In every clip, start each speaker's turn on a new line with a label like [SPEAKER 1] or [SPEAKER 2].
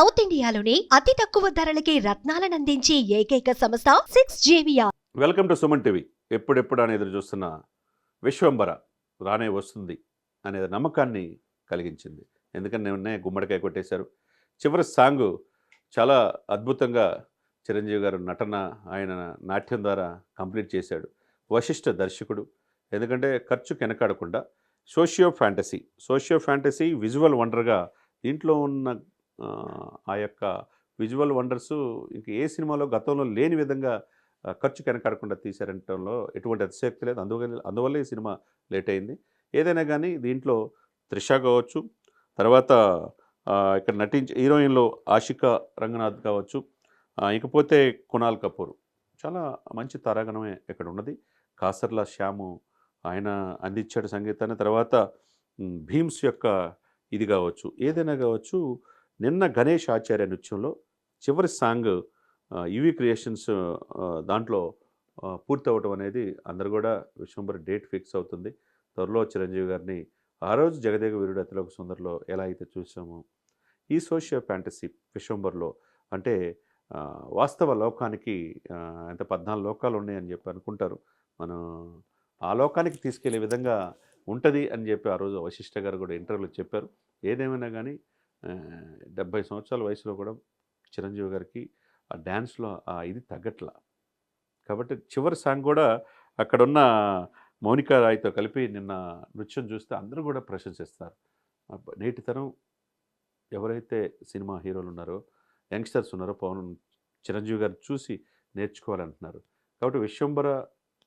[SPEAKER 1] South ఇండియాలోని అతి తక్కువ ధరలకి రత్నాలనందించే ఏకైక సంస్థ సిక్స్ జేవియా
[SPEAKER 2] వెల్కమ్ టు సుమన్ టీవీ. ఎప్పుడెప్పుడు అని ఎదురు చూస్తున్న విశ్వంబర రానే వస్తుంది అనే నమ్మకాన్ని కలిగించింది. ఎందుకంటే నిన్నే గుమ్మడికాయ కొట్టేశారు. చివరి సాంగ్ చాలా అద్భుతంగా చిరంజీవి గారు నటన ఆయన నాట్యం ద్వారా కంప్లీట్ చేశాడు. వశిష్ఠ దర్శకుడు. ఎందుకంటే ఖర్చు వెనకాడకుండా socio fantasy. Socio fantasy visual వండర్గా దీంట్లో ఉన్న ఆ, యొక్క విజువల్ వండర్స్ ఇంక ఏ సినిమాలో గతంలో లేని విధంగా ఖర్చు వెనకాడకుండా తీశారంటంలో ఎటువంటి అతిశక్తి లేదు. అందువల్ల అందువల్ల ఈ సినిమా లేట్ అయింది ఏదైనా కానీ దీంట్లో త్రిష కావచ్చు తర్వాత ఇక్కడ నటించే హీరోయిన్లో ఆషిక రంగనాథ్ కావచ్చు ఇకపోతే కునాల్ కపూర్. చాలా మంచి తారాగణమే ఇక్కడ ఉన్నది కాసర్ల శ్యాము ఆయన అందించాడు సంగీతాన్ని. తర్వాత భీమ్స్ యొక్క ఇది కావచ్చు ఏదైనా కావచ్చు నిన్న గణేష్ ఆచార్య నృత్యంలో చివరి సాంగ్ యువి క్రియేషన్స్ దాంట్లో పూర్తవటం అనేది అందరు కూడా విశ్వంబర్ డేట్ ఫిక్స్ అవుతుంది. త్వరలో చిరంజీవి గారిని ఆ రోజు జగదేగ వీరుడు అతిలోక సుందర్లో ఎలా అయితే చూసామో ఈ సోషియో ఫ్యాంటసీ విశ్వంబర్లో అంటే వాస్తవ లోకానికి అంటే పద్నాలుగు లోకాలు ఉన్నాయని చెప్పి అనుకుంటారు. మనం ఆ లోకానికి తీసుకెళ్ళే విధంగా ఉంటుంది అని చెప్పి ఆ రోజు వశిష్ఠ గారు కూడా ఇంటర్వ్యూలో చెప్పారు. ఏదేమైనా కానీ డెబ్బై సంవత్సరాల వయసులో కూడా చిరంజీవి గారికి ఆ డ్యాన్స్లో ఆ ఇది తగ్గట్లా. కాబట్టి చివరి సాంగ్ కూడా అక్కడున్న మౌనికా రాయ్తో కలిపి నిన్న నృత్యం చూస్తే అందరూ కూడా ప్రశంసిస్తారు. నేటి తరం ఎవరైతే సినిమా హీరోలు ఉన్నారో యంగ్స్టర్స్ ఉన్నారో పవన్ చిరంజీవి గారు చూసి నేర్చుకోవాలంటున్నారు. కాబట్టి విశ్వంబర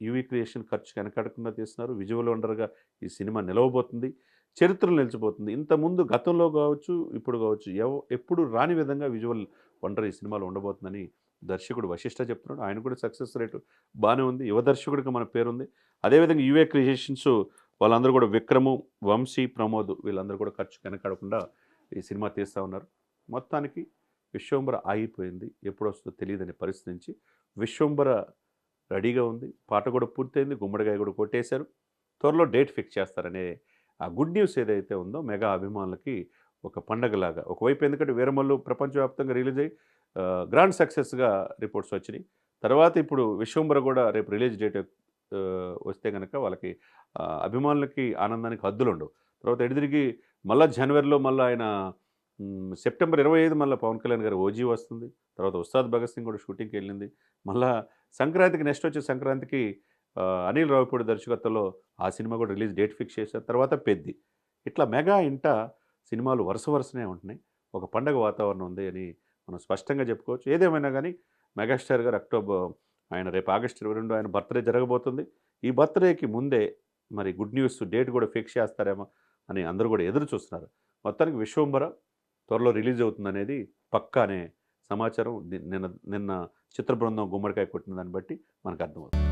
[SPEAKER 2] యూవీ క్రియేషన్ ఖర్చు వెనకాడకుండా తీస్తున్నారు. విజువల్ వండర్గా ఈ సినిమా నిలవబోతుంది. చరిత్రలు నిలిచిపోతుంది. ఇంతకుముందు గతంలో కావచ్చు ఇప్పుడు కావచ్చు ఎవ ఎప్పుడు రాని విధంగా విజువల్ వండర్ ఈ సినిమాలో ఉండబోతుందని దర్శకుడు వశిష్ఠ చెప్తున్నాడు. ఆయన కూడా సక్సెస్ రేటు బాగానే ఉంది. యువ దర్శకుడికి మన పేరుంది అదేవిధంగా యువే క్రియేషన్స్ వాళ్ళందరూ కూడా విక్రము వంశీ ప్రమోద్ వీళ్ళందరూ కూడా ఖర్చు వెనకాడకుండా ఈ సినిమా తీస్తూ ఉన్నారు. మొత్తానికి విశ్వంబర ఆగిపోయింది. ఎప్పుడు వస్తుందో తెలియదనే పరిస్థితి నుంచి విశ్వంబర రెడీగా ఉంది. పాట కూడా పూర్తయింది. గుమ్మడికాయ కూడా కొట్టేశారు. త్వరలో డేట్ ఫిక్స్ చేస్తారనే ఆ గుడ్ న్యూస్ ఏదైతే ఉందో మెగా అభిమానులకి ఒక పండగలాగా. ఒకవైపు ఎందుకంటే వీరమల్లు ప్రపంచవ్యాప్తంగా రిలీజ్ అయ్యి గ్రాండ్ సక్సెస్గా రిపోర్ట్స్ వచ్చినాయి. తర్వాత ఇప్పుడు విశ్వంబర కూడా రేపు రిలీజ్ డేట్ వస్తే కనుక వాళ్ళకి అభిమానులకి ఆనందానికి హద్దులు ఉండవు తర్వాత ఎడిదిరిగి మళ్ళీ జనవరిలో మళ్ళీ ఆయన సెప్టెంబర్ ఇరవై ఐదు మళ్ళీ పవన్ కళ్యాణ్ గారు ఓజీ వస్తుంది. తర్వాత ఉస్తాద్ భగత్ సింగ్ కూడా షూటింగ్కి వెళ్ళింది. మళ్ళీ సంక్రాంతికి నెక్స్ట్ వచ్చే సంక్రాంతికి అనిల్ రావిపూడి దర్శకత్వంలో ఆ సినిమా కూడా రిలీజ్ డేట్ ఫిక్స్ చేశారు తర్వాత పెద్ది. ఇట్లా మెగా ఇంట సినిమాలు వరుస వరుసనే ఉంటున్నాయి. ఒక పండగ వాతావరణం ఉంది అని మనం స్పష్టంగా చెప్పుకోవచ్చు. ఏదేమైనా కానీ మెగాస్టార్ గారు అక్టోబర్ ఆయన రేపు ఆగస్టు ఇరవై రెండు ఆయన బర్త్డే జరగబోతుంది. ఈ బర్త్డేకి ముందే మరి గుడ్ న్యూస్ డేట్ కూడా ఫిక్స్ చేస్తారేమో అని అందరూ కూడా ఎదురు చూస్తున్నారు. మొత్తానికి విశ్వంబర త్వరలో రిలీజ్ అవుతుంది అనేది పక్కా అనే సమాచారం నిన్న నిన్న చిత్ర బృందం గుమ్మడికాయ కొట్టిన దాన్ని బట్టి మనకు అర్థమవుతుంది.